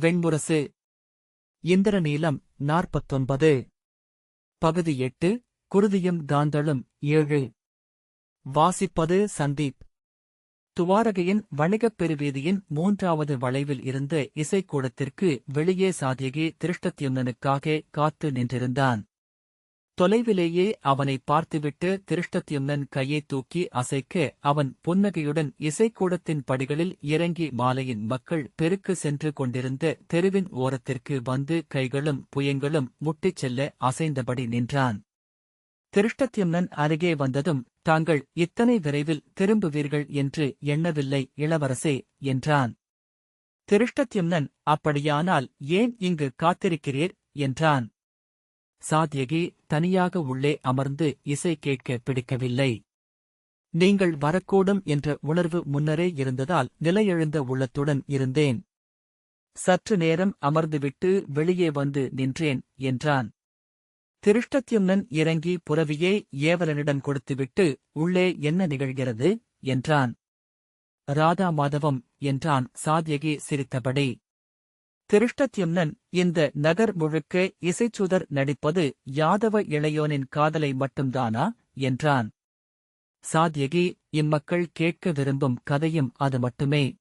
வெண்முரசு. இந்திரநீலம் நாற்பத்தொன்பது. பகுதி எட்டு குருதியும் காந்தளும் ஏழு. வாசிப்பது சந்தீப். துவாரகையின் வணிகப் பெருவீதியின் மூன்றாவது வளைவில் இருந்த இசைக்கூடத்திற்கு வெளியே சாதியகி திருஷ்டத்யும்னனுக்காக காத்து நின்றிருந்தான். தொலைவிலேயே அவனை பார்த்துவிட்டு திருஷ்டத்யும்னன் கையை தூக்கி அசைக்க அவன் புன்னகையுடன் இசைக்கூடத்தின் படிகளில் இறங்கி மாலையின் மக்கள் பெருக்கு சென்று கொண்டிருந்த தெருவின் ஓரத்திற்கு வந்து கைகளும் புயங்களும் முட்டிச் செல்ல அசைந்தபடி நின்றான். திருஷ்டத்யும்னன் அருகே வந்ததும் தாங்கள் இத்தனை விரைவில் திரும்புவீர்கள் என்று எண்ணவில்லை இளவரசே என்றான். திருஷ்டத்யும்னன் அப்படியானால் ஏன் இங்கு காத்திருக்கிறீர்? என்றான். சாத்யகி தனியாக உள்ளே அமர்ந்து இசை கேட்க பிடிக்கவில்லை. நீங்கள் வரக்கூடும் என்ற உணர்வு முன்னரே இருந்ததால் நிலையெழுந்த உள்ளத்துடன் இருந்தேன். சற்று நேரம் அமர்ந்துவிட்டு வெளியே வந்து நின்றேன் என்றான். திருஷ்டத்யும்னன் இறங்கி புறவியே ஏவலனிடம் கொடுத்துவிட்டு உள்ளே என்ன நிகழ்கிறது? என்றான். ராதா மாதவம் என்றான் சாத்யகி சிரித்தபடி. திருஷ்டத்யும்னன் இந்த நகர் முழுக்க இசைச்சுதர் நடிப்பது யாதவ இளையோனின் காதலை மட்டும்தானா? என்றான். சாத்யகி இம்மக்கள் கேட்க விரும்பும் கதையும் அது மட்டுமே.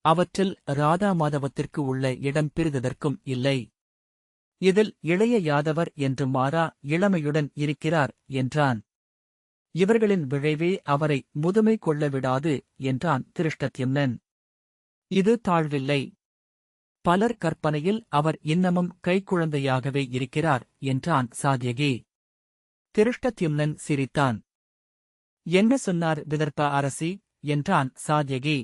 அவற்றில் ராதா மாதவத்திற்கு உள்ள இடம் பிரிததற்கும் இல்லை. இதில் இளைய யாதவர் என்று மாறா இளமையுடன் இருக்கிறார் என்றான். இவர்களின் விழைவே அவரை முதுமை கொள்ள விடாது என்றான் திருஷ்டத்யும்னன். இது தாழ்வில்லை பலர் கற்பனையில் அவர் இன்னமும் கைக்குழந்தையாகவே இருக்கிறார் என்றான் சாத்யகி. திருஷ்டத்யும்னன் சிரித்தான். என்ன சொன்னார் விதர்ப்ப அரசி? என்றான் சாத்யகி.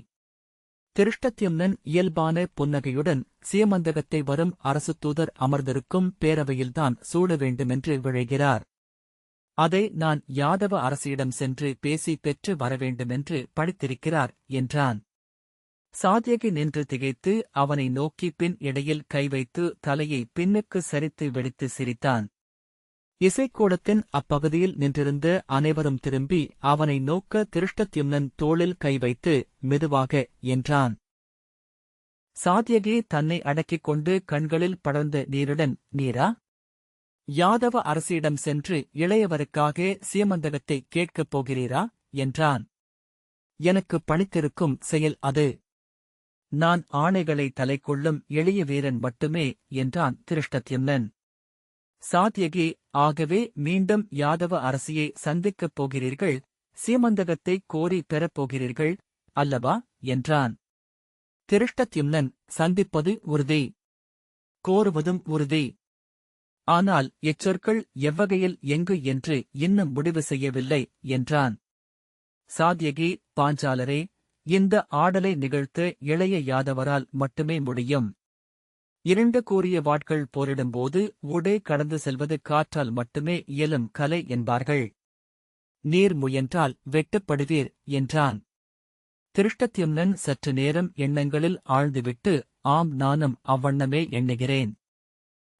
திருஷ்டத்யும்னன் இயல்பான புன்னகையுடன் சியமந்தகத்தை வரும் அரசு தூதர் அமர்ந்திருக்கும் பேரவையில்தான் சூட வேண்டுமென்று விழைகிறார். அதை நான் யாதவ அரசியிடம் சென்று பேசி பெற்று வரவேண்டுமென்று படித்திருக்கிறார் என்றான். சாத்யகி நின்று திகைத்து அவனை நோக்கி பின் இடையில் கை வைத்து தலையை பின்னுக்கு சரித்து வெடித்து சிரித்தான். இசைக்கூடத்தின் அப்பகுதியில் நின்றிருந்த அனைவரும் திரும்பி அவனை நோக்க திருஷ்டத்யும்னன் தோளில் கை வைத்து மெதுவாக என்றான். சாத்யகி தன்னை அடக்கிக் கொண்டு கண்களில் படர்ந்த நீருடன் நீரா? யாதவ அரசியிடம் சென்று இளையவருக்காக சீமந்தகத்தை கேட்கப் போகிறீரா? என்றான். எனக்கு பணித்திருக்கும் செயல் அது. நான் ஆணைகளை தலைக்கொள்ளும் எளிய வீரன் மட்டுமே என்றான் திருஷ்டத்யும்னன். சாத்யகி ஆகவே மீண்டும் யாதவ அரசியை சந்திக்கப் போகிறீர்கள் சீமந்தகத்தை கோரி பெறப் போகிறீர்கள் அல்லவா? என்றான். திருஷ்டத்யும்னன் சந்திப்பது உறுதி. கோருவதும் உறுதி. ஆனால் இச்சொற்கள் எவ்வகையில் எங்கு என்று இன்னும் முடிவு செய்யவில்லை என்றான். சாத்யகி பாஞ்சாலரே இந்த ஆடலை நிகழ்த்த இளைய யாதவரால் மட்டுமே முடியும். இரண்டு கூறிய வாட்கள் போரிடும்போது உடை கடந்து செல்வது காற்றால் மட்டுமே இயலும் கலை என்பார்கள். நீர் முயன்றால் வெட்டப்படுவீர் என்றான். திருஷ்டத்யம்னன் சற்று நேரம் எண்ணங்களில் ஆழ்ந்துவிட்டு ஆம் நானும் அவ்வண்ணமே எண்ணுகிறேன்.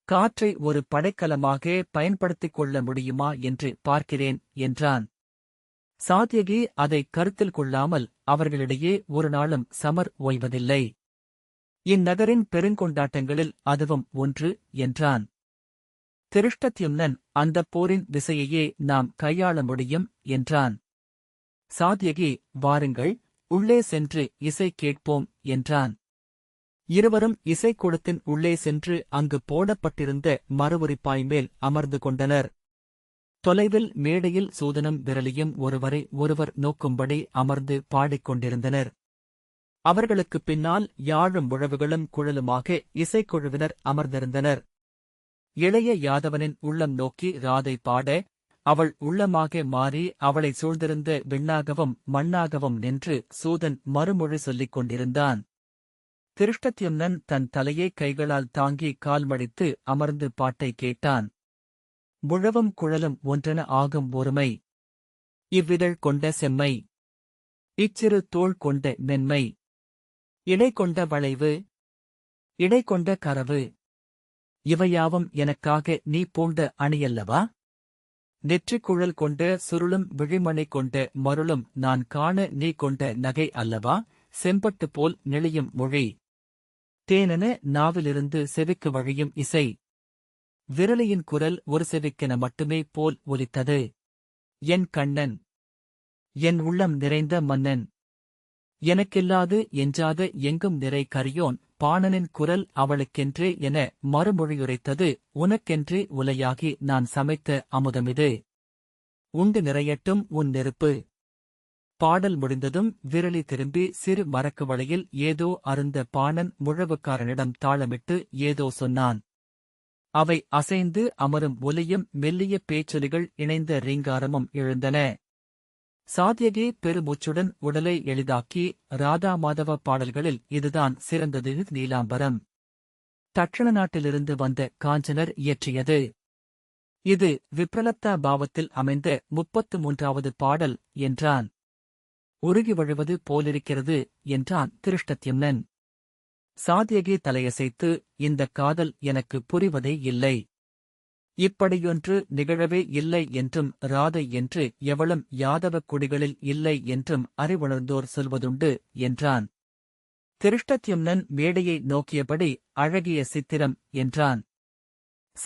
காற்றை ஒரு படைக்கலமாக பயன்படுத்திக் கொள்ள முடியுமா என்று பார்க்கிறேன் என்றான். சாத்யகி அதை கருத்தில் கொள்ளாமல் அவர்களிடையே ஒரு நாளும் சமர் ஓய்வதில்லை. இந்நகரின் பெருங்கொண்டாட்டங்களில் அதுவும் ஒன்று என்றான். திருஷ்டத்யும்னன் அந்தப் போரின் திசையையே நாம் கையாள முடியும் என்றான். சாத்யகி வாருங்கள் உள்ளே சென்று இசை கேட்போம் என்றான். இருவரும் இசைக்கூடத்தின் உள்ளே சென்று அங்கு போடப்பட்டிருந்த மறுவுரிப்பாய் மேல் அமர்ந்து கொண்டனர். தொலைவில் மேடையில் சூதனம் விரலியும் ஒருவரை ஒருவர் நோக்கும்படி அமர்ந்து பாடிக்கொண்டிருந்தனர். அவர்களுக்குப் பின்னால் யாழும் உழவுகளும் குழலுமாக இசைக்குழுவினர் அமர்ந்திருந்தனர். இளைய யாதவனின் உள்ளம் நோக்கி ராதை பாட அவள் உள்ளமாக மாறி அவளை சூழ்ந்திருந்த விண்ணாகவும் மண்ணாகவும் நின்று சூதன் மறுமொழி சொல்லிக் கொண்டிருந்தான். திருஷ்டத்யும்னன் தன் தலையை கைகளால் தாங்கி கால்மடித்து அமர்ந்து பாட்டை கேட்டான். முழவும் குழலும் ஒன்றென ஆகும் ஒருமை. இவ்விதழ் கொண்ட செம்மை. இச்சிறு தோள் கொண்ட மென்மை. இடை கொண்ட வளைவு. இடை கொண்ட கரவு. இவையாவும் எனக்காக நீ பூண்ட அணியல்லவா? நெற்றிக்குழல் கொண்ட சுருளும் விழிமணி கொண்ட மருளும் நான் காண நீ கொண்ட நகை அல்லவா? செம்பட்டு போல் நெளியும் மொழி. தேனென நாவிலிருந்து செவிக்கு வழியும் இசை. விரலியின் குரல் ஒரு செவிக்கென மட்டுமே போல் ஒலித்தது. என் கண்ணன். என் உள்ளம் நிறைந்த மன்னன். எனக்கில்லாது எஞ்சாத எங்கும் நிறை கரியோன் பாணனின் குரல் அவளுக்கென்றே என மறுமொழியுரைத்தது உனக்கென்றே உலையாகி நான் சமைத்த அமுதமிது உண்டு நிறையட்டும் உன் நெருப்பு. பாடல் முடிந்ததும் விரலி திரும்பி சிறு மரக்கு வழியில் ஏதோ அருந்த பாணன் முழவுக்காரனிடம் தாளமிட்டு ஏதோ சொன்னான். அவை அசைந்து அமரும் ஒலியும் மெல்லிய பேச்சொலிகள் இணைந்த ரீங்காரமும் எழுந்தன. சாத்யகி பெருமூச்சுடன் உடலை எளிதாக்கி ராதா மாதவ பாடல்களில் இதுதான் சிறந்தது. நீலாம்பரம். தட்சண நாட்டிலிருந்து வந்த காஞ்சனர் இயற்றியது. இது விப்ரலப்தா பாவத்தில் அமைந்த முப்பத்து மூன்றாவது பாடல் என்றான். உருகி வழுவது போலிருக்கிறது என்றான் திருஷ்டத்யம்னன். சாத்யகி தலையசைத்து இந்தக் காதல் எனக்கு புரிவதே இல்லை. இப்படியொன்று நிகழவே இல்லை என்றும் ராதை என்று எவளும் யாதவ குடிகளில் இல்லை என்றும் அறிவுணர்ந்தோர் சொல்வதுண்டு என்றான். திருஷ்டத்யும்னன் மேடையை நோக்கியபடி அழகிய சித்திரம் என்றான்.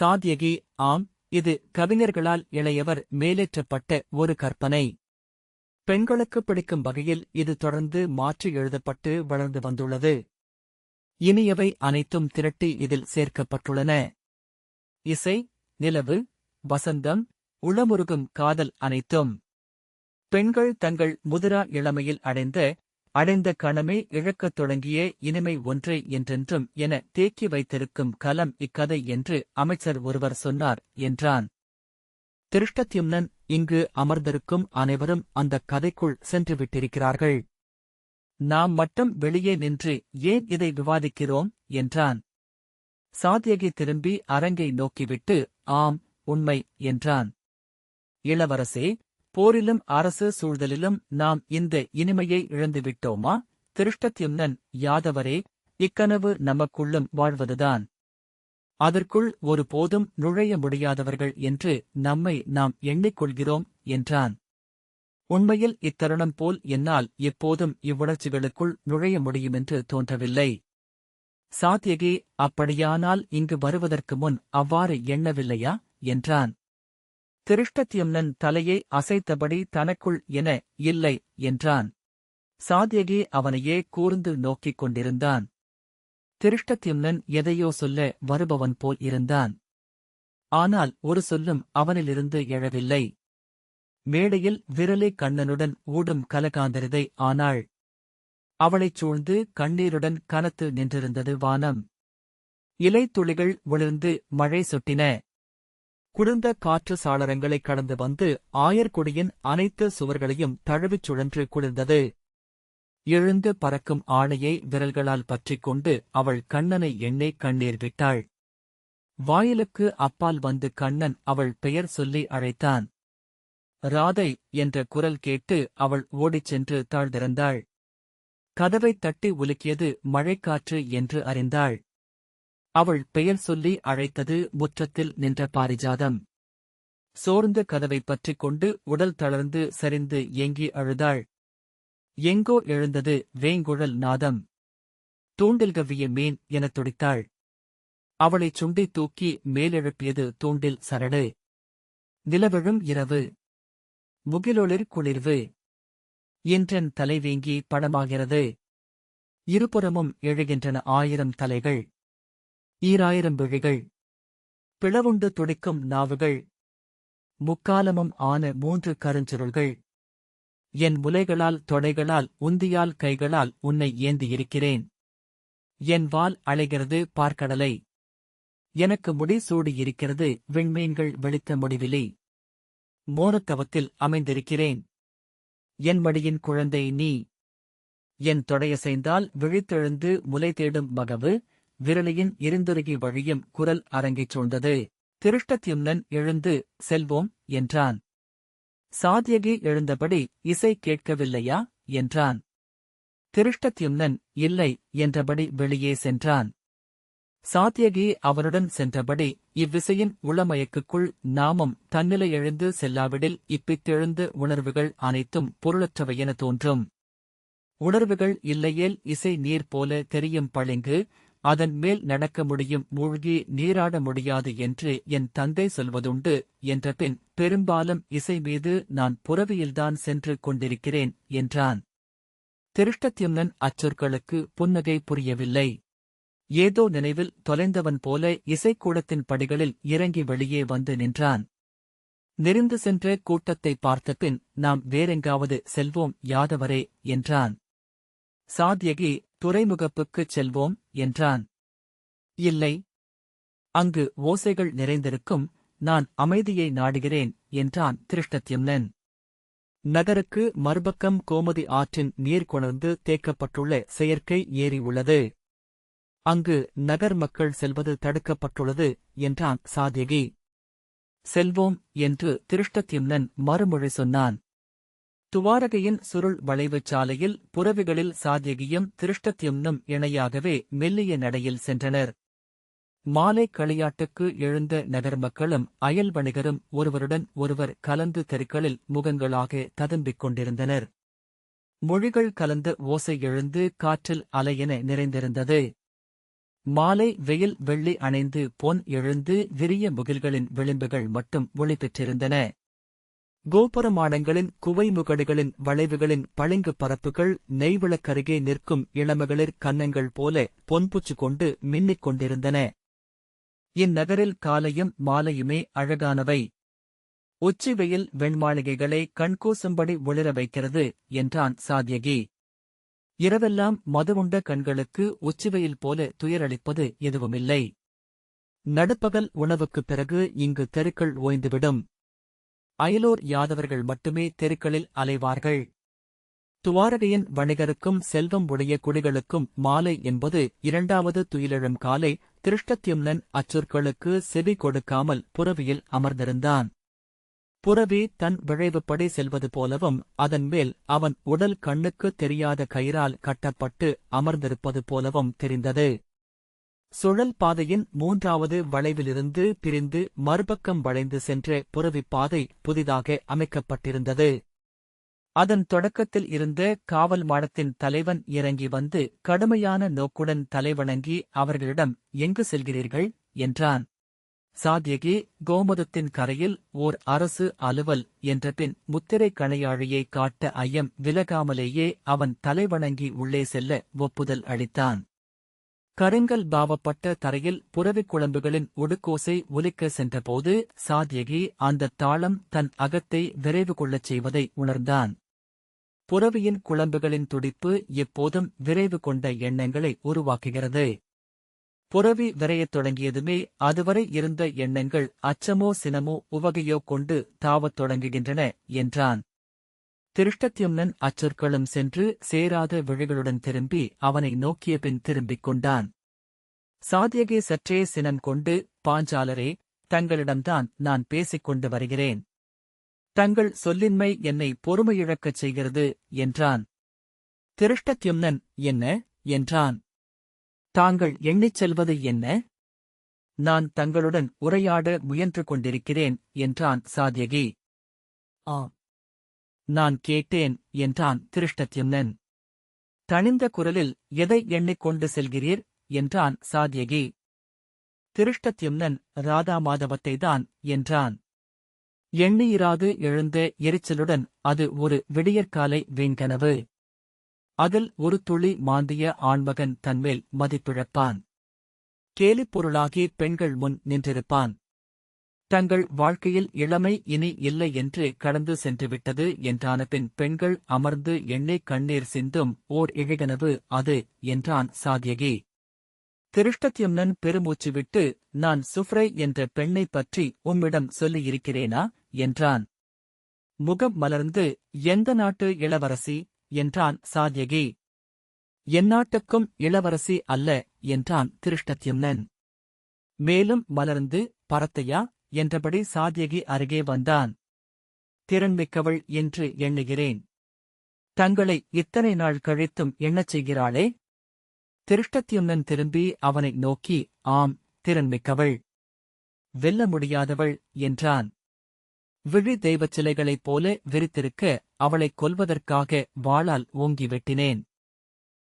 சாத்யகி ஆம் இது கவிஞர்களால் இளையவர் மேலேற்றப்பட்ட ஒரு கற்பனை. பெண்களுக்கு பிடிக்கும் வகையில் இது தொடர்ந்து மாற்றி எழுதப்பட்டு வளர்ந்து வந்துள்ளது. இனியவை அனைத்தும் திரட்டி இதில் சேர்க்கப்பட்டுள்ளன. இசை நிலவு வசந்தம் உளமுருகும் காதல் அனைத்தும். பெண்கள் தங்கள் முதிரா இளமையில் அடைந்த அடைந்த கணமே இழக்கத் தொடங்கிய இனிமை ஒன்றே என்றென்றும் என தேக்கி வைத்திருக்கும் கலம் இக்கதை என்று அமைச்சர் ஒருவர் சொன்னார் என்றான். திருஷ்டத்யும்னன் இங்கு அமர்ந்திருக்கும் அனைவரும் அந்தக் கதைக்குள் சென்று விட்டிருக்கிறார்கள் நாம் மட்டும் வெளியே நின்று ஏன் இதை விவாதிக்கிறோம்? என்றான். சாத்யகி திரும்பி அரங்கை நோக்கிவிட்டு ஆம் உண்மை என்றான். இளவரசே போரிலும் அரசு சூழ்தலிலும் நாம் இந்த இனிமையை இழந்துவிட்டோமா? திருஷ்டத்யும்னன் யாதவரே இக்கனவு நமக்குள்ளும் வாழ்வதுதான். அதற்குள் ஒருபோதும் நுழைய முடியாதவர்கள் என்று நம்மை நாம் எண்ணிக்கொள்கிறோம் என்றான். உண்மையில் இத்தருணம் போல் என்னால் எப்போதும் இவ்வுணர்ச்சிகளுக்குள் நுழைய முடியுமென்று தோன்றவில்லை. சாத்தியகி அப்படியானால் இங்கு வருவதற்கு முன் அவ்வாறு எண்ணவில்லையா? என்றான். திருஷ்டத்யும்னன் தலையை அசைத்தபடி தனக்குள் என இல்லை என்றான். சாத்யகே அவனையே கூர்ந்து நோக்கிக் கொண்டிருந்தான். திருஷ்டத்யம்னன் எதையோ சொல்ல வருபவன் போல் இருந்தான். ஆனால் ஒரு சொல்லும் அவனிலிருந்து எழவில்லை. மேடையில் விரலை கண்ணனுடன் ஓடும் கலகாந்தரிதை ஆனாள். அவளைச் சூழ்ந்து கண்ணீருடன் கனத்து நின்றிருந்தது வானம். இலைத்துளிகள் விழுந்து மழை சொட்டின. குளிர்ந்த காற்று சாளரங்களைக் கடந்து வந்து ஆயர்குடியின் அனைத்து சுவர்களையும் தழுவிச் சுழன்று குளிர்ந்தது. எழுந்து பறக்கும் ஆணையை விரல்களால் பற்றிக் கொண்டு அவள் கண்ணனை எண்ணெய் கண்ணீர் விட்டாள். வாயிலுக்கு அப்பால் வந்து கண்ணன் அவள் பெயர் சொல்லி அழைத்தான். ராதை என்ற குரல் கேட்டு அவள் ஓடிச் சென்று தாழ்ந்திருந்தாள் கதவைத் தட்டி உலுக்கியது மழைக்காற்று என்று அறிந்தாள். அவள் பெயர் சொல்லி அழைத்தது முற்றத்தில் நின்ற பாரிஜாதம். சோர்ந்த கதவைப் பற்றிக் கொண்டு உடல் தளர்ந்து சரிந்து ஏங்கி அழுதாள். எங்கோ எழுந்தது வேங்குழல் நாதம். தூண்டில் கவ்விய மீன் எனத் துடித்தாள். அவளைச் சுண்டி தூக்கி மேலெழுப்பியது தூண்டில் சரடு. நிலவெழும் இரவு. முகிலொளிர் குளிர்வு. இன்றன் தலைவேங்கி படமாகிறது. இருபுறமும் எழுகின்றன ஆயிரம் தலைகள். ஈராயிரம் விழிகள். பிளவுண்டு துடிக்கும் நாவுகள். முக்காலமும் ஆன மூன்று கருஞ்சுருள்கள். என் முலைகளால் தொடைகளால் உந்தியால் கைகளால் உன்னை ஏந்தியிருக்கிறேன். என் வால் அலைகிறது பார்க்கடலை. எனக்கு முடி சூடியிருக்கிறது விண்மீன்கள் வெளித்த முடிவிலி. மோனத்தவத்தில் அமைந்திருக்கிறேன். என் மடியின் குழந்தை நீ. என் தொடையசைந்தால் விழித்தெழுந்து முலை தேடும் மகவு விரலியின் இருந்துருகி வழியும் குரல் அரங்கைச் சூழ்ந்தது. திருஷ்டத்யும்னன் எழுந்து செல்வோம் என்றான். சாத்யகி எழுந்தபடி இசை கேட்கவில்லையா? என்றான். திருஷ்டத்யும்னன் இல்லை என்றபடி வெளியே சென்றான். சாத்தியகி அவனுடன் சென்றபடி இவ்விசையின் உளமயக்குக்குள் நாமும் தன்னிலை எழுந்து செல்லாவிடில் இப்பித்தெழுந்த உணர்வுகள் அனைத்தும் பொருளற்றவையென தோன்றும். உணர்வுகள் இல்லையேல் இசை நீர் போல தெரியும் பளிங்கு அதன் மேல் நடக்க முடியும் மூழ்கி நீராட முடியாது என்று என் தந்தை சொல்வதுண்டு என்ற பின் பெரும்பாலும் இசை மீது நான் புறவியில்தான் சென்று கொண்டிருக்கிறேன் என்றான். திருஷ்டத்யம்னன் அச்சொற்களுக்கு புன்னகை புரியவில்லை. ஏதோ நினைவில் தொலைந்தவன் போல இசைக்கூடத்தின் படிகளில் இறங்கி வெளியே வந்து நின்றான். நெறிந்து சென்ற கூட்டத்தை பார்த்தபின் நாம் வேறெங்காவது செல்வோம் யாதவரே என்றான். சாத்யகி துறைமுகப்புக்குச் செல்வோம் என்றான். இல்லை. அங்கு ஓசைகள் நிறைந்திருக்கும் நான் அமைதியை நாடுகிறேன் என்றான் திருஷ்டத்யம்னன். நகருக்கு மறுபக்கம் கோமதி ஆற்றின் நீர் கொணர்ந்து தேக்கப்பட்டுள்ள செயற்கை ஏரி உள்ளது. அங்கு நகர் மக்கள் செல்வது தடுக்கப்பட்டுள்ளது என்றான் சாதேகி. செல்வோம் என்று திருஷ்டத்யும்னன் மறுமொழி சொன்னான். துவாரகையின் சுருள் வளைவுச் சாலையில் புறவிகளில் சாதேகியும் திருஷ்டத்யும்னும் இணையாகவே மெல்லிய நடையில் சென்றனர். மாலை களியாட்டுக்கு எழுந்த நகர் மக்களும் அயல் வணிகரும் ஒருவருடன் ஒருவர் கலந்து தெருக்களில் முகங்களாக ததும்பிக் கொண்டிருந்தனர். மொழிகள் கலந்த ஓசை எழுந்து காற்றில் அலையென நிறைந்திருந்தது. மாலை வெயில் வெள்ளி அணைந்து பொன் எழுந்து விரிய முகில்களின் விளிம்புகள் மட்டும் ஒளி பெற்றிருந்தன. குவை குவைமுகடுகளின் வளைவுகளின் பளிங்கு பரப்புகள் நெய்விளக்கருகே நிற்கும் இளமகளிர் கன்னங்கள் போல பொன்புச்சு கொண்டு மின்னிக் கொண்டிருந்தன. இந்நகரில் காலையும் மாலையுமே அழகானவை. உச்சி வெயில் வெண்மாளிகைகளை கண்கூசும்படி ஒளிர வைக்கிறது என்றான் சாத்யகி. இரவெல்லாம் மதுவுண்ட கண்களுக்கு உச்சிவையில் போல துயரளிப்பது எதுவுமில்லை. நடுப்பகல் உணவுக்குப் பிறகு இங்கு தெருக்கள் ஓய்ந்துவிடும். அயலோர் யாதவர்கள் மட்டுமே தெருக்களில் அலைவார்கள். துவாரகையின் வணிகருக்கும் செல்வம் உடைய குடிகளுக்கும் மாலை என்பது இரண்டாவது துயிலெழும் காலை திருஷ்டத்யும்னன் அச்சொற்களுக்கு செவி கொடுக்காமல் புறவியில் அமர்ந்திருந்தான். புறவி தன் விழைவுப்படி செல்வது போலவும் அதன் மேல் அவன் உடல் கண்ணுக்கு தெரியாத கயிறால் கட்டப்பட்டு அமர்ந்திருப்பது போலவும் தெரிந்தது. சுழல் பாதையின் மூன்றாவது வளைவிலிருந்து பிரிந்து மறுபக்கம் வளைந்து சென்ற புறவிப் பாதை புதிதாக அமைக்கப்பட்டிருந்தது. அதன் தொடக்கத்தில் இருந்த காவல் மாடத்தின் தலைவன் இறங்கி வந்து கடுமையான நோக்குடன் தலைவணங்கி அவர்களிடம் எங்கு செல்கிறீர்கள்? என்றான். சாத்யகி கோமதத்தின் கரையில் ஓர் அரசு அலுவல் என்றபின் முத்திரை கணையாழியை காட்ட ஐயம் விலகாமலேயே அவன் தலைவணங்கி உள்ளே செல்ல ஒப்புதல் அளித்தான். கருங்கல் பாவப்பட்ட தரையில் புறவிக் குழம்புகளின் ஒடுக்கோசை ஒலிக்க சென்றபோது சாத்யகி அந்தத் தாளம் தன் அகத்தை விரைவு கொள்ளச் செய்வதை உணர்ந்தான். புறவியின் குழம்புகளின் துடிப்பு எப்போதும் விரைவு கொண்ட எண்ணங்களை உருவாக்குகிறது. புறவி விரையத் தொடங்கியதுமே அதுவரை இருந்த எண்ணங்கள் அச்சமோ சினமோ உவகையோ கொண்டு தாவத் தொடங்குகின்றன என்றான். திருஷ்டத்யும்னன் அச்சொற்களும் சென்று சேராத விழிகளுடன் திரும்பி அவனை நோக்கிய பின் திரும்பிக் கொண்டான். சாத்தியகே சற்றே சினம் கொண்டு பாஞ்சாலரே தங்களிடம்தான் நான் பேசிக் கொண்டு வருகிறேன். தங்கள் சொல்லின்மை என்னை பொறுமையிழக்கச் செய்கிறது என்றான். திருஷ்டத்யும்னன் என்ன? என்றான். தாங்கள் எண்ணிச் செல்வது என்ன? நான் தங்களுடன் உரையாட முயன்று கொண்டிருக்கிறேன் என்றான் சாத்யகி. ஆ நான் கேட்டேன் என்றான் திருஷ்டத்யும்னன். தணிந்த குரலில் எதை எண்ணிக்கொண்டு செல்கிறீர்? என்றான் சாத்யகி. திருஷ்டத்யும்னன் ராதா மாதவத்தைதான் என்றான். எண்ணியிராது எழுந்த எரிச்சலுடன் அது ஒரு விடியற்காலை வீண்கனவு அதில் ஒரு துளி மாந்திய ஆண்மகன் தன்மேல் மதிப்பிழப்பான். கேலிப்பொருளாகி பெண்கள் முன் நின்றிருப்பான். தங்கள் வாழ்க்கையில் இளமை இனி இல்லை என்று கடந்து சென்றுவிட்டது என்றான பின் பெண்கள் அமர்ந்து எண்ணெய் கண்ணீர் சிந்தும் ஓர் இழைகனவு அது என்றான் சாத்யகி. திருஷ்டத்யும்னன் பெருமூச்சு விட்டு நான் சுஃப்ரை என்ற பெண்ணைப் பற்றி உம்மிடம் சொல்லியிருக்கிறேனா? என்றான். முகம் மலர்ந்து எந்த நாட்டு இளவரசி? என்றான் சாத்யகி. எந்நாட்டுக்கும் இளவரசி அல்ல என்றான் திருஷ்டத்யும்னன். மேலும் மலர்ந்து பரத்தையா என்றபடி சாத்யகி அருகே வந்தான். திறன்மிக்கவள் என்று எண்ணுகிறேன். தங்களை இத்தனை நாள் கழித்தும் எண்ணச் செய்கிறாளே? திருஷ்டத்யும்னன் திரும்பி அவனை நோக்கி ஆம் திறன்மிக்கவள். வெல்ல முடியாதவள் என்றான். விழி தெய்வச் சிலைகளைப் போல விரித்திருக்க அவளைக் கொல்வதற்காக வாளால் ஓங்கி வெட்டினேன்.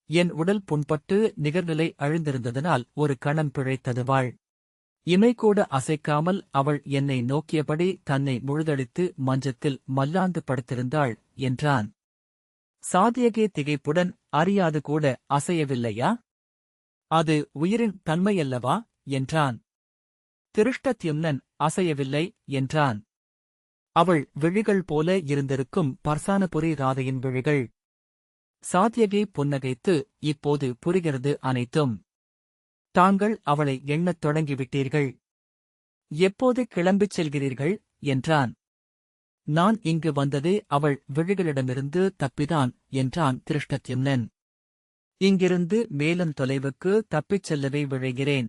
என் உடல் புண்பட்டு நிகர்நிலை அழிந்திருந்ததனால் ஒரு கணம் பிழைத்தது வாழ். இமைக்கூட அசைக்காமல் அவள் என்னை நோக்கியபடி தன்னை முழுதழித்து மஞ்சத்தில் மல்லாந்து படுத்திருந்தாள் என்றான். சாதியகே திகைப்புடன் அறியாது கூட அசையவில்லையா? அது உயிரின் தன்மையல்லவா? என்றான். திருஷ்டத்யும்னன் அசையவில்லை என்றான். அவள் விழிகள் போல இருந்திருக்கும் பர்சானபுரி ராதையின் விழிகள். சாத்தியகை புன்னகைத்து இப்போது புரிகிறது அனைத்தும். தாங்கள் அவளை எண்ணத் தொடங்கிவிட்டீர்கள். எப்போது கிளம்பிச் செல்கிறீர்கள்? என்றான். நான் இங்கு வந்ததே அவள் விழிகளிடமிருந்து தப்பிதான் என்றான் திருஷ்டத்யும்னன். இங்கிருந்து மேலும் தொலைவுக்கு தப்பிச் செல்லவே விழைகிறேன்.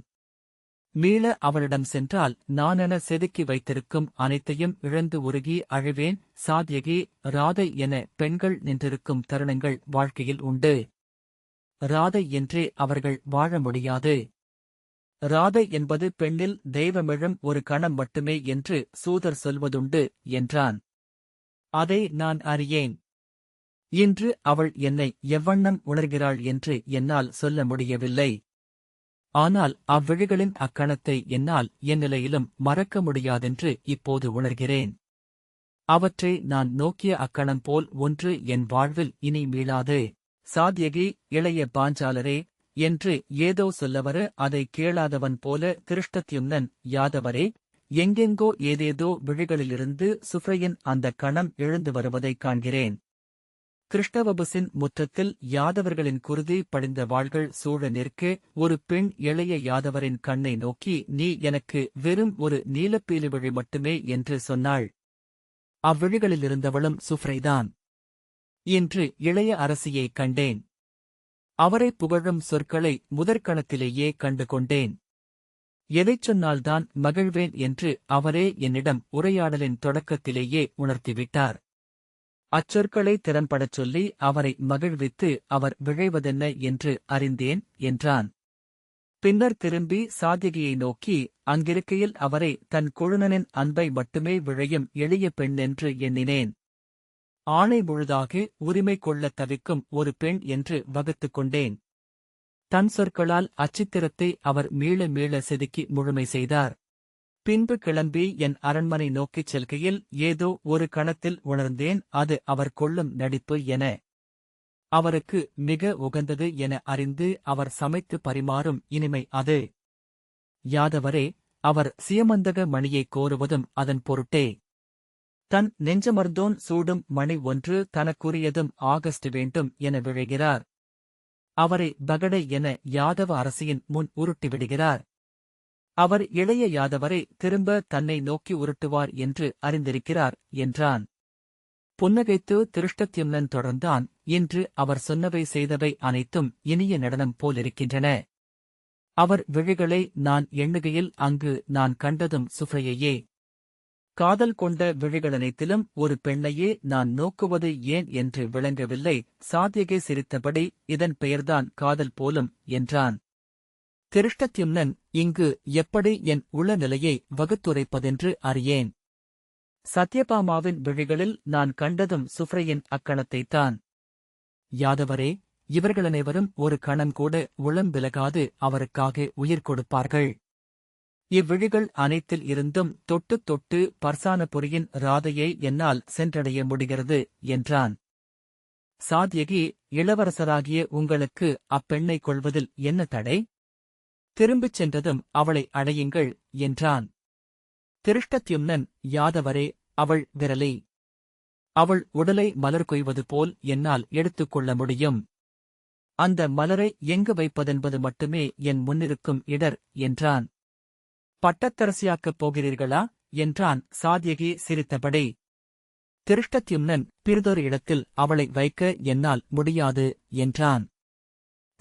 மீள அவளிடம் சென்றால் நானென செதுக்கி வைத்திருக்கும் அனைத்தையும் இழந்து உருகி அழுவேன். சாத்யகி ராதை என பெண்கள் நின்றிருக்கும் தருணங்கள் வாழ்க்கையில் உண்டு. ராதை என்றே அவர்கள் வாழ முடியாது. ராதை என்பது பெண்ணில் தெய்வமிழும் ஒரு கணம் மட்டுமே என்று சூதர் சொல்வதுண்டு என்றான். அதை நான் அறியேன். இன்று அவள் என்னை எவ்வண்ணம் உணர்கிறாள் என்று என்னால் சொல்ல முடியவில்லை. ஆனால் அவ்விழிகளின் அக்கணத்தை என்னால் என் நிலையிலும் மறக்க முடியாதென்று இப்போது உணர்கிறேன். அவற்றை நான் நோக்கிய அக்கணம் போல் ஒன்று என் வாழ்வில் இனி மீளாது. சாத்யகி இளைய பாஞ்சாலரே என்று ஏதோ சொல்லவர அதை கேளாதவன் போல திருஷ்டத்யும்னன் யாதவரே எங்கெங்கோ ஏதேதோ விழிகளிலிருந்து சுஃப்ரையின் அந்த கணம் எழுந்து வருவதைக் காண்கிறேன். கிருஷ்ணவபுசின் முற்றத்தில் யாதவர்களின் குருதி படிந்த வாள்கள் சூழ நிற்க ஒரு பெண் இளைய யாதவரின் கண்ணை நோக்கி நீ எனக்கு வெறும் ஒரு நீலப்பீலி விழி மட்டுமே என்று சொன்னாள். அவ்விழிகளிலிருந்தவளும் சுஃப்ரைதான். இன்று இளைய அரசியை கண்டேன். அவரை புகழும் சொற்களை முதற்கணத்திலேயே கண்டு கொண்டேன். எதைச் சொன்னால்தான் மகிழ்வேன் என்று அவரே என்னிடம் உரையாடலின் தொடக்கத்திலேயே உணர்த்திவிட்டார். அச்சொற்களை திறம்படச் சொல்லி அவரை மகிழ்வித்து அவர் விழைவதென்ன என்று அறிந்தேன் என்றான். பின்னர் திரும்பி சாதிகையை நோக்கி அங்கிருக்கையில் அவரை தன் குழுனனின் அன்பை மட்டுமே விழையும் எளிய பெண்ணென்று எண்ணினேன். ஆணை முழுதாக உரிமை கொள்ளத் தவிக்கும் ஒரு பெண் என்று வகுத்துக் கொண்டேன். தன் சொற்களால் அச்சித்திரத்தை அவர் மீள மீள செதுக்கி முழுமை செய்தார். பின்பு கிளம்பி என் அரண்மனை நோக்கிச் செல்கையில் ஏதோ ஒரு கணத்தில் உணர்ந்தேன் அது அவர் கொள்ளும் நடிப்பு என. அவருக்கு மிக உகந்தது என அறிந்து அவர் சமைத்து பரிமாறும் இனிமை அது. யாதவரே அவர் சியமந்தக மணியைக் கோருவதும் அதன் பொருட்டே. தன் நெஞ்சமர்ந்தோன் சூடும் மணி ஒன்று தனக்குரியதும் ஆகஸ்ட் வேண்டும் என விழைகிறார். அவரை பகடை என யாதவ அரசியின் முன் உருட்டிவிடுகிறார் அவர் இளைய யாதவரை திரும்ப தன்னை நோக்கி உருட்டுவார் என்று அறிந்திருக்கிறார் என்றான். புன்னகைத்து திருஷ்டத்யும்னன் தொடர்ந்தான். இன்று அவர் சொன்னவை செய்தவை அனைத்தும் இனிய நடனம் போலிருக்கின்றன. அவர் விழிகளை நான் எண்ணுகையில் அங்கு நான் கண்டதும் சுஃப்ரையையே காதல் கொண்ட விழிகளனைத்திலும் ஒரு பெண்ணையே நான் நோக்குவது ஏன் என்று விளங்கவில்லை. சாத்தியகை சிரித்தபடி இதன் பெயர்தான் காதல் போலும் என்றான். திருஷ்டத்யும்னன் இங்கு எப்படி என் உள நிலையை வகுத்துரைப்பதென்று அறியேன். சத்யபாமாவின் விழிகளில் நான் கண்டதும் சுஃப்ரையின் அக்கணத்தைத்தான். யாதவரே இவர்களனைவரும் ஒரு கணம் கூட உளம் விலகாது அவருக்காக உயிர் கொடுப்பார்கள். இவ்விழிகள் அனைத்தில் இருந்தும் தொட்டு தொட்டு பர்சானபுரியின் ராதையை என்னால் சென்றடைய முடிகிறது என்றான். சாத்யகி இளவரசராகிய உங்களுக்கு அப்பெண்ணை கொள்வதில் என்ன தடை? திரும்பிச் சென்றதும் அவளை அடையுங்கள் என்றான். திருஷ்டத்யும்னன் யாதவரே அவள் விரலை. அவள் உடலை மலர் கொய்வது போல் என்னால் எடுத்துக்கொள்ள முடியும். அந்த மலரை எங்கு வைப்பதென்பது மட்டுமே என் முன்னிருக்கும் இடர் என்றான். பட்டத்தரசியாக்கப் போகிறீர்களா? என்றான் சாத்யகி சிரித்தபடி. திருஷ்டத்யும்னன் பிறிதொரு இடத்தில் அவளை வைக்க என்னால் முடியாது என்றான்.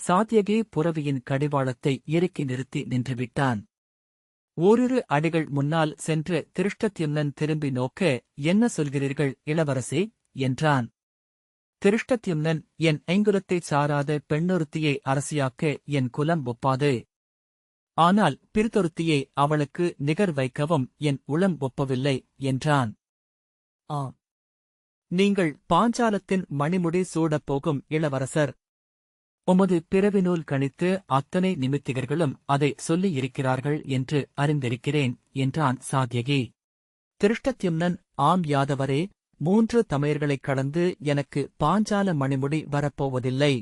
சாத்தியகி புறவியின் கடிவாளத்தை இறுக்கி நிறுத்தி நின்றுவிட்டான். ஓரிரு அடிகள் முன்னால் சென்று திருஷ்டத்யும்னன் திரும்பி நோக்க என்ன சொல்கிறீர்கள் இளவரசே? என்றான். திருஷ்டத்யும்னன் என் ஐங்குலத்தைச் சாராத பெண்ணொருத்தியை அரசியாக்க என் குலம் ஒப்பாது. ஆனால் பிரித்தொருத்தியை அவளுக்கு நிகர் வைக்கவும் என் உளம் ஒப்பவில்லை என்றான். ஆ நீங்கள் பாஞ்சாலத்தின் மணிமுடி சூடப் போகும் இளவரசர் உமது பிறவினூல் கணித்து அத்தனை நிமித்திகர்களும் அதை சொல்லியிருக்கிறார்கள் என்று அறிந்திருக்கிறேன் என்றான் சாத்யகி. திருஷ்டத்யும்னன் ஆம் யாதவரே மூன்று தமையர்களைக் கடந்து எனக்கு பாஞ்சால மணிமுடி வரப்போவதில்லை.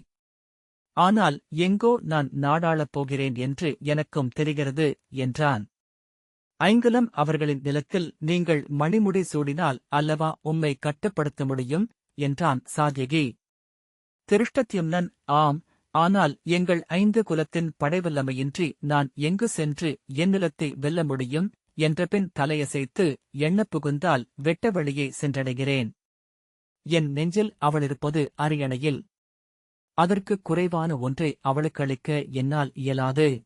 ஆனால் எங்கோ நான் நாடாளப் போகிறேன் என்று எனக்கும் தெரிகிறது என்றான். ஐங்குலம் அவர்களின் நிலத்தில் நீங்கள் மணிமுடி சூடினால் அல்லவா உம்மை கட்டுப்படுத்த முடியும் என்றான் சாத்யகி. திருஷ்டத்யும்னன் ஆம் ஆனால் எங்கள் ஐந்து குலத்தின் படைவல்லமையின்றி நான் எங்கு சென்று என்னிலத்தை வெல்ல முடியும்? என்றபின் தலையசைத்து எண்ணப் புகுந்தால் வெட்ட வழியே சென்றடைகிறேன். என் நெஞ்சில் அவளிருப்பது அரியணையில். அதற்குக் குறைவான ஒன்றை அவளுக்களிக்க என்னால் இயலாது.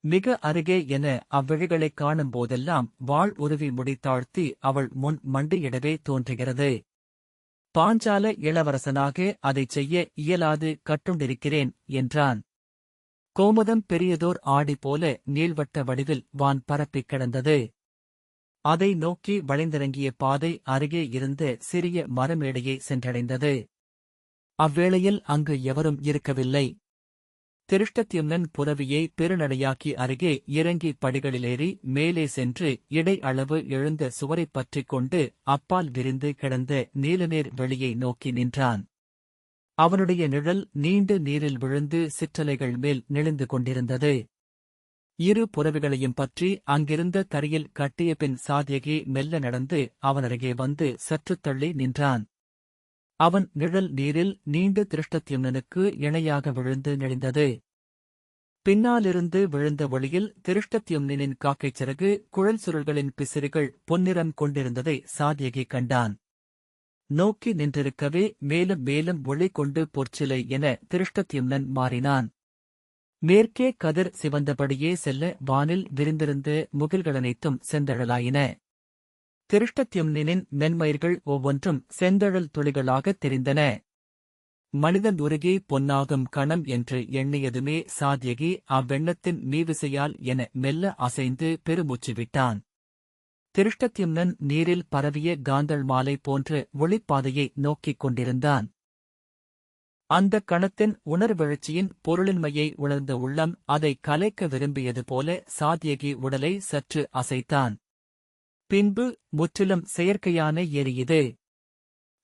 மிக அருகே என அவ்விழிகளைக் காணும் போதெல்லாம் வாழ் உருவி முடித்தாழ்த்தி அவள் முன் மண்டியிடவே தோன்றுகிறது. பாஞ்சால இளவரசனாக அதைச் செய்ய இயலாது கட்டுண்டிருக்கிறேன் என்றான். கோமதம் பெரியதோர் ஆடி போல நீள்வட்ட வடிவில் வான் பரப்பிக் கிடந்தது. அதை நோக்கி வளைந்திறங்கிய பாதை அருகே இருந்த சிறிய மரமேடையை சென்றடைந்தது. அவ்வேளையில் அங்கு எவரும் இருக்கவில்லை. திருஷ்டத்யும்னன் புறவியை பெருநடையாக்கி அருகே இறங்கி படிகளிலேறி மேலே சென்று இடை அளவு எழுந்த சுவரைப் பற்றிக் கொண்டு அப்பால் விரிந்து கிடந்த நீலநீர் வெளியை நோக்கி நின்றான். அவனுடைய நிழல் நீண்டு நீரில் விழுந்து சிற்றலைகள் மேல் நெளிந்து கொண்டிருந்தது. இரு புறவிகளையும் பற்றி அங்கிருந்த தரையில் கட்டிய பின் சாதியகி மெல்ல நடந்து அவனருகே வந்து சற்றுத் தள்ளி நின்றான். அவன் நிழல் நீரில் நீண்டு திருஷ்டத்யும்னனுக்கு இணையாக விழுந்து நெளிந்தது. பின்னாலிருந்து விழுந்த ஒளியில் திருஷ்டத்யும்னின் காக்கைச் சிறகு குழல் சுருள்களின் பிசிறுகள் பொன்னிறம் கொண்டிருந்ததை சாதியகி கண்டான். நோக்கி நின்றிருக்கவே மேலும் மேலும் ஒளி கொண்டு பொற்சிலை என திருஷ்டத்யும்னன் மாறினான். மேற்கே கதிர் சிவந்தபடியே செல்ல வானில் விரிந்திருந்த முகில்களனைத்தும் செந்தழலாயின திருஷ்டத்யும்னின் நென்மயிர்கள் ஒவ்வொன்றும் செந்தழல் துளிகளாகத் தெரிந்தன. மனிதன் உருகி பொன்னாகும் கணம் என்று எண்ணியதுமே சாத்யகி அவ்வெண்ணத்தின் மீவிசையால் என மெல்ல அசைந்து பெருமூச்சு விட்டான் திருஷ்டத்யும்னன் நீரில் பரவிய காந்தள் மாலை போன்று ஒளிப்பாதையை நோக்கிக் கொண்டிருந்தான். அந்தக் கணத்தின் உணர்வெழுச்சியின் பொருளின்மையை உணர்ந்த உள்ளம் அதை கலைக்க விரும்பியது போல சாத்யகி உடலை சற்று அசைத்தான். பின்பு முற்றிலும் செயற்கையான ஏரி இது.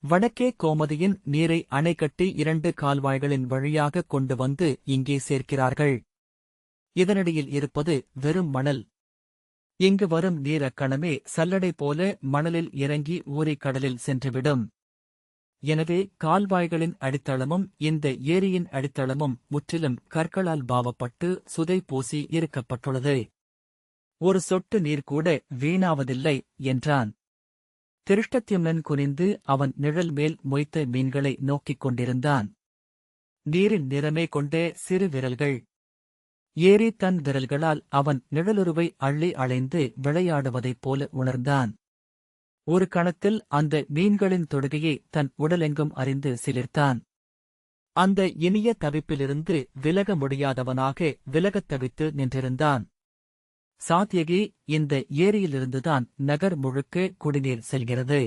வடக்கே கோமதியின் நீரை அணைக்கட்டி இரண்டு கால்வாய்களின் வழியாக கொண்டு வந்து இங்கே சேர்க்கிறார்கள். இதனிடையில் இருப்பது வெறும் மணல். இங்கு வரும் நீர் அக்கணமே சல்லடை போல மணலில் இறங்கி ஊரை கடலில் சென்றுவிடும். எனவே கால்வாய்களின் அடித்தளமும் இந்த ஏரியின் அடித்தளமும் முற்றிலும் கற்களால் பாவப்பட்டு சுதை பூசி இருக்கப்பட்டுள்ளது ஒரு சொட்டு நீர் கூட வீணாவதில்லை என்றான். திருஷ்டத்யும்னன் குனிந்து அவன் நிழல் மேல் மொய்த்த மீன்களை நோக்கிக் கொண்டிருந்தான். நீரின் நிறமே கொண்ட சிறு விரல்கள். ஏறி தன் விரல்களால் அவன் நிழலுருவை அள்ளி அலைந்து விளையாடுவதைப் போல உணர்ந்தான். ஒரு கணத்தில் அந்த மீன்களின் தொடுகையை தன் உடலெங்கும் அறிந்து சிலிர்த்தான். அந்த இனிய தவிப்பிலிருந்து விலக முடியாதவனாக விலகத் தவித்து நின்றிருந்தான். சாத்தியகி இந்த ஏரியிலிருந்துதான் நகர் முழுக்க குடிநீர் செல்கிறது.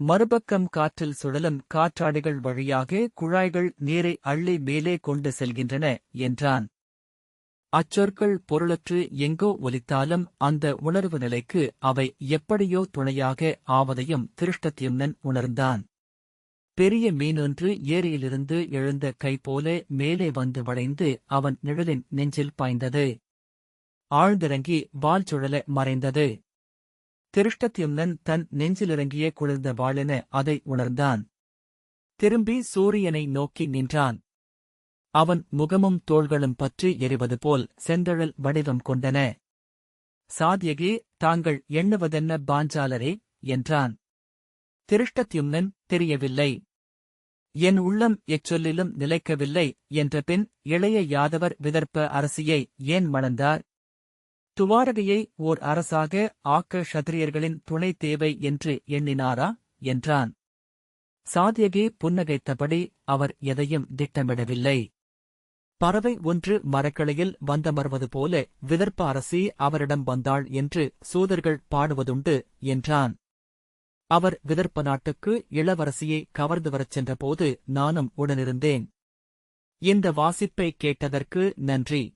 மறுபக்கம் காற்றில் சுழலும் காற்றாடிகள் வழியாக குழாய்கள் நீரை அள்ளி மேலே கொண்டு செல்கின்றன என்றான். அச்சொற்கள் பொருளற்று எங்கோ ஒலித்தாலும் அந்த உணர்வு நிலைக்கு அவை எப்படியோ துணையாக ஆவதையும் திருஷ்டத்யும்னன் உணர்ந்தான். பெரிய மீனொன்று ஏரியிலிருந்து எழுந்த கை போல மேலே வந்து வளைந்து அவன் நிழலின் நெஞ்சில் பாய்ந்தது. ஆழ்ந்திறங்கி வால் சுழல மறைந்தது. திருஷ்டத்யும்னன் தன் நெஞ்சிலிறங்கிய குளிர்ந்த வாளென அதை உணர்ந்தான். திரும்பி சூரியனை நோக்கி நின்றான். அவன் முகமும் தோள்களும் பற்றி எரிவது போல் செந்தழல் வடிவம் கொண்டன. சாத்யகி தாங்கள் எண்ணுவதென்ன பாஞ்சாலரே? என்றான். திருஷ்டத்யும்னன் தெரியவில்லை. என் உள்ளம் எச்சொல்லிலும் நிலைக்கவில்லை என்ற பின் இளைய யாதவர் விதர்ப்ப அரசியை ஏன் மணந்தார்? துவாரகையை ஓர் அரசாக ஆக்க ஷத்திரியர்களின் துணை தேவை என்று எண்ணினாரா? என்றான். சாத்யகி புன்னகைத்தபடி அவர் எதையும் திட்டமிடவில்லை. பறவை ஒன்று மரக்கிளையில் வந்தமர்வது போல விதர்ப்ப அரசி அவரிடம் வந்தாள் என்று சூதர்கள் பாடுவதுண்டு என்றான். அவர் விதர்ப்ப நாட்டுக்கு இளவரசியை கவர்ந்து வரச் சென்றபோது நானும் உடனிருந்தேன். இந்த வாசிப்பை கேட்டதற்கு நன்றி.